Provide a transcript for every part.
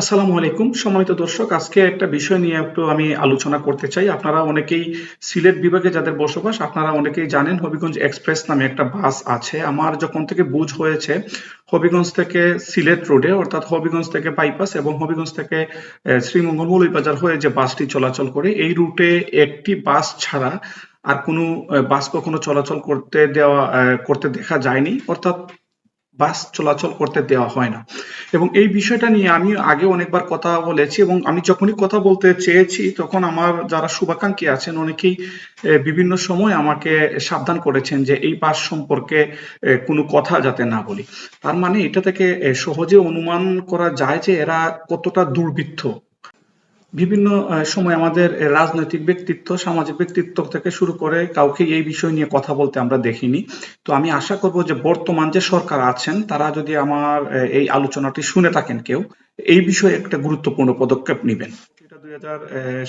আসসালামু আলাইকুম। সম্মানিত দর্শক, আজকে একটা বিষয় নিয়ে একটু আমি আলোচনা করতে চাই। আপনারা অনেকেই সিলেট বিভাগে যাদের বসবাস, আপনারা অনেকেই জানেন হবিগঞ্জ এক্সপ্রেস নামে একটা বাস আছে। আমার যখন থেকে বুঝ হয়েছে, হবিগঞ্জ থেকে সিলেট রোডে, অর্থাৎ হবিগঞ্জ থেকে বাইপাস এবং হবিগঞ্জ থেকে শ্রীমঙ্গল মৌলভীবাজার হয়ে যে বাসটি চলাচল করে, এই রুটে একটি বাস ছাড়া আর কোনো বাস কখনো চলাচল করতে দেওয়া করতে দেখা যায়নি। অর্থাৎ বাস চলাচল করতে দেওয়া হয় না। এবং এই বিষয়টা নিয়ে আমি আগে অনেকবার কথা বলেছি এবং আমি যখনই কথা বলতে চেয়েছি, তখন আমার যারা শুভাকাঙ্ক্ষী আছেন অনেকেই বিভিন্ন সময় আমাকে সাবধান করেছেন যে এই বাস সম্পর্কে কোনো কথা যাতে না বলি। তার মানে এটা থেকে সহজে অনুমান করা যায় যে এরা কতটা দুর্বৃত্ত। বিভিন্ন সময় আমাদের রাজনৈতিক ব্যক্তিত্ব, সামাজিক ব্যক্তিত্ব থেকে শুরু করে কাউকে এই বিষয় নিয়ে কথা বলতে আমরা দেখিনি। তো আমি আশা করব যে বর্তমান যে সরকার আছেন, তারা যদি আমার এই আলোচনাটি শুনে থাকেন কেউ, এই বিষয়ে একটা গুরুত্বপূর্ণ পদক্ষেপ নেবেন। এটা দুই হাজার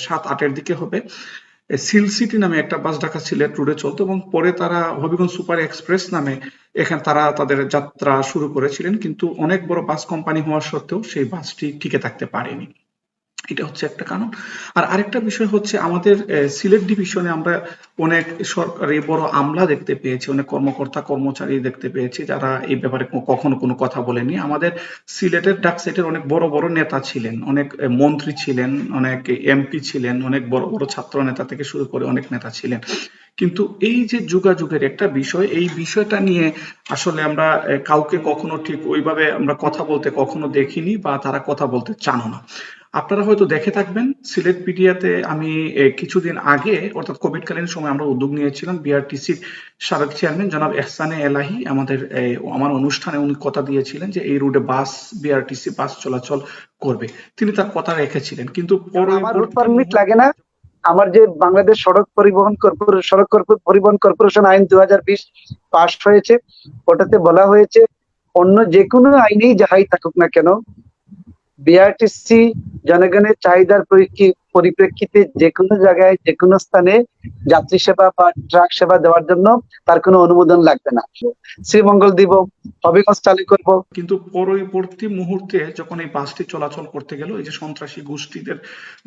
সাত, আটের দিকে হবে। সিল সিটি নামে একটা বাস ঢাকা সিলেট রুটে চলতো এবং পরে তারা হবিগঞ্জ সুপার এক্সপ্রেস নামে এখানে তারা তাদের যাত্রা শুরু করেছিলেন, কিন্তু অনেক বড় বাস কোম্পানি হওয়া সত্ত্বেও সেই বাসটি টিকে থাকতে পারেনি। এটা হচ্ছে একটা কারণ। আর আরেকটা বিষয় হচ্ছে আমাদের সিলেট ডিভিশনে আমরা অনেক সরকারি বড় আমলা দেখতে পেয়েছি, অনেক কর্মকর্তা, কর্মচারী দেখতে পেয়েছি যারা এই ব্যাপারে কখনো কোনো কথা বলেনি আমাদের সিলেটের ডাকসাইটের অনেক বড় বড় নেতা ছিলেন, অনেক মন্ত্রী ছিলেন, অনেক এমপি ছিলেন, অনেক বড় বড় ছাত্র নেতা থেকে শুরু করে অনেক নেতা ছিলেন। কিন্তু এই যে যোগাযোগের একটা বিষয়, এই বিষয়টা নিয়ে আসলে আমরা কাউকে কখনো ঠিক ওইভাবে আমরা কথা বলতে কখনো দেখিনি বা তারা কথা বলতে চানো না। আপনারা হয়তো দেখে থাকবেন সিলেট পিডিয়াতে আমি কিছুদিন আগে অর্থাৎ কোভিডকালীন সময় আমরা উদ্যোগ নিয়েছিলাম বিআরটিসির সাবেক চেয়ারম্যান জনাব এহসানে এলাহি। আমাদের আমার অনুষ্ঠানে উনি কথা দিয়েছিলেন যে এই রুটে বাস বিআরটিসি বাস চলাচল করবে। তিনি তার কথা রেখেছিলেন কিন্তু রুট পারমিট লাগে না। আমার যে বাংলাদেশ সড়ক পরিবহন কর্পোরেশন সড়ক পরিবহন কর্পোরেশন আইন দু পাস হয়েছে। ওটাতে বলা হয়েছে অন্য যে কোনো আইনেই যাহাই থাকুক না কেন বিআরটিসি জনগণের চাহিদার পরিপ্রেক্ষিতে যে কোনো জায়গায় যে কোনো স্থানে যাত্রী সেবা বা ট্রাক সেবা দেওয়ার জন্য তার কোনো অনুমোদন লাগবে না। শ্রীমঙ্গল দিব, হবিগঞ্জ চালু করব। কিন্তু পরবর্তী মুহূর্তে যখন এই বাসটি চলাচল করতে গেল, এই যে সন্ত্রাসী গোষ্ঠীদের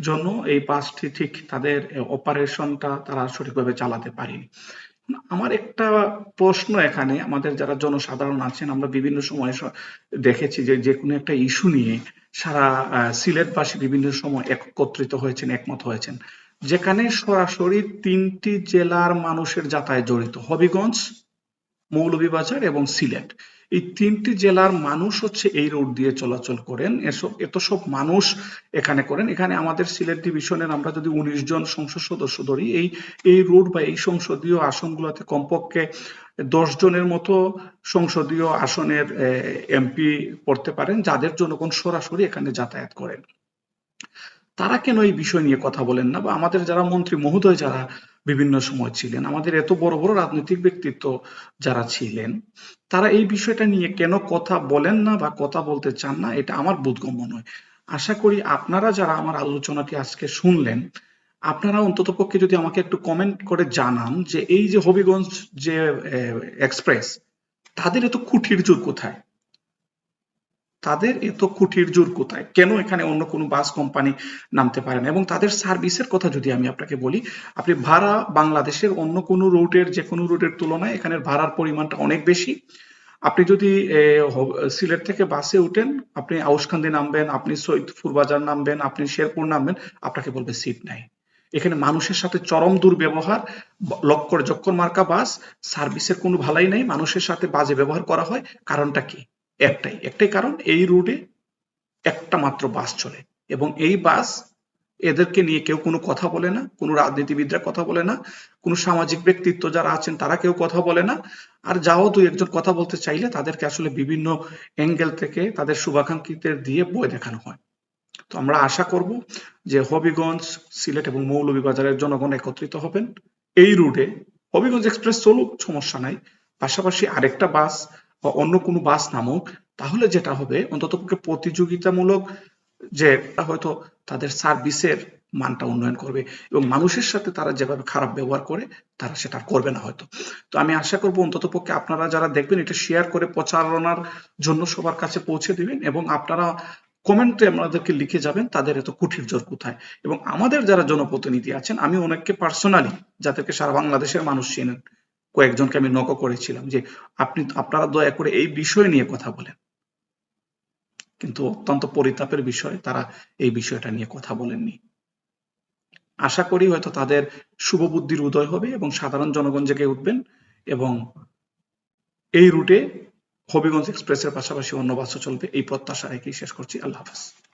জন্য এই বাসটি ঠিক তাদের অপারেশনটা তারা সঠিকভাবে চালাতে পারেনি। আমার একটা প্রশ্ন এখানে, আমাদের যারা জনসাধারণ আছেন, আমরা বিভিন্ন সময় দেখেছি যে যে কোনো একটা ইস্যু নিয়ে সারা সিলেটবাসী বিভিন্ন সময় একত্রিত হয়েছেন, একমত হয়েছেন। যেখানে সরাসরি তিনটি জেলার মানুষের যাতায়াত জড়িত, হবিগঞ্জ, মৌলভীবাজার এবং সিলেট। এই তিনটি জেলার মানুষ হচ্ছে এই রোড দিয়ে চলাচল করেন। এসব এত সব মানুষ এখানে করেন। এখানে আমাদের সিলেট ডিভিশনের আমরা যদি উনিশ জন সংসদ সদস্য ধরি, এই এই রোড বা এই সংসদীয় আসনগুলোতে কমপক্ষে দশ জনের মতো সংসদীয় আসনের এমপি পড়তে পারেন, যাদের জনগণ সরাসরি এখানে যাতায়াত করেন। তারা কেন এই বিষয় নিয়ে কথা বলেন না? বা আমাদের যারা মন্ত্রী মহোদয় যারা বিভিন্ন সময় ছিলেন, আমাদের এত বড় বড় রাজনৈতিক ব্যক্তিত্ব যারা ছিলেন, তারা এই বিষয়টা নিয়ে কেন কথা বলেন না বা কথা বলতে চান না? এটা আমার বোধগম্য নয়। আশা করি আপনারা যারা আমার আলোচনাটি আজকে শুনলেন আপনারা অন্ততপক্ষে যদি আমাকে একটু কমেন্ট করে জানান যে এই যে হবিগঞ্জ যে এক্সপ্রেস তাদের এত কুঠির জোর কোথায়? তাদের এত কুঠির জোর কোথায়? কেন এখানে অন্য কোনো বাস কোম্পানি নামতে পারে না? এবং তাদের সার্ভিসের কথা যদি আমি আপনাকে বলি, আপনি ভাড়া বাংলাদেশের অন্য কোনো রুটের যে কোনো রুটের তুলনায় এখানের ভাড়ার পরিমাণটা অনেক বেশি। আপনি যদি সিলেট থেকে বাসে উঠেন, আপনি আউসখান্দি নামবেন, আপনি সৈয়দপুর বাজার নামবেন, আপনি শেরপুর নামবেন, আপনাকে বলবে সিট নাই। এখানে মানুষের সাথে চরম দুর্ব্যবহার, লক্কর জক্কর মার্কা বাস, সার্ভিসের কোনো ভালাই নাই, মানুষের সাথে বাজে ব্যবহার করা হয়। কারণটা কি? একটাই একটাই কারণ, এই রুটে একটা মাত্র বাস চলে। এবং এই বাস এদেরকে নিয়ে কেউ কোনো কথা বলে না, কোনো রাজনীতিবিদরা কথা বলে না, কোনো সামাজিক ব্যক্তিত্ব যারা আছেন তারা কেউ কথা বলে না। আর যাও দুই একজন কথা বলতে চাইলে তাদেরকে আসলে বিভিন্ন অ্যাঙ্গেল থেকে তাদের শুভাকাঙ্ক্ষীদের দিয়ে বই দেখানো হয়। তো আমরা আশা করব যে হবিগঞ্জ, সিলেট এবং মৌলভীবাজারের জনগণ একত্রিত হবেন। এই রুটে হবিগঞ্জ এক্সপ্রেস চলুক, সমস্যা নাই। পাশাপাশি আরেকটা বাস বা অন্য কোনো বাস নামুক, তাহলে যেটা হবে, অন্তত প্রতিযোগিতামূলক যে হয়তো তাদের সার্ভিসের মানটা উন্নয়ন করবে এবং মানুষের সাথে তারা যেভাবে খারাপ ব্যবহার করে, তারা সেটা করবে না হয়তো। তো আমি আশা করব অন্তত পক্ষে আপনারা যারা দেখবেন, এটা শেয়ার করে প্রচারণার জন্য সবার কাছে পৌঁছে দিবেন এবং আপনারা কমেন্টে আমাদেরকে লিখে যাবেন, তাদের এত কুঠির জোর কোথায়? এবং আমাদের যারা জনপ্রতিনিধি আছেন, আমি অনেককে পার্সোনালি যাদেরকে সারা বাংলাদেশের মানুষ চেনেন, কয়েকজনকে আমি নক করেছিলাম যে, আপনি আপনারা দয়া করে এই বিষয় নিয়ে কথা বলেন। কিন্তু অত্যন্ত পরিতাপের বিষয়, তারা এই বিষয়টা নিয়ে কথা বলেননি। আশা করি হয়তো তাদের শুভ বুদ্ধির উদয় হবে এবং সাধারণ জনগণ জেগে উঠবেন এবং এই রুটে হবিগঞ্জ এক্সপ্রেসের পাশাপাশি অন্য বাসও চলবে। এই প্রত্যাশা রেখেই শেষ করছি। আল্লাহ হাফেজ।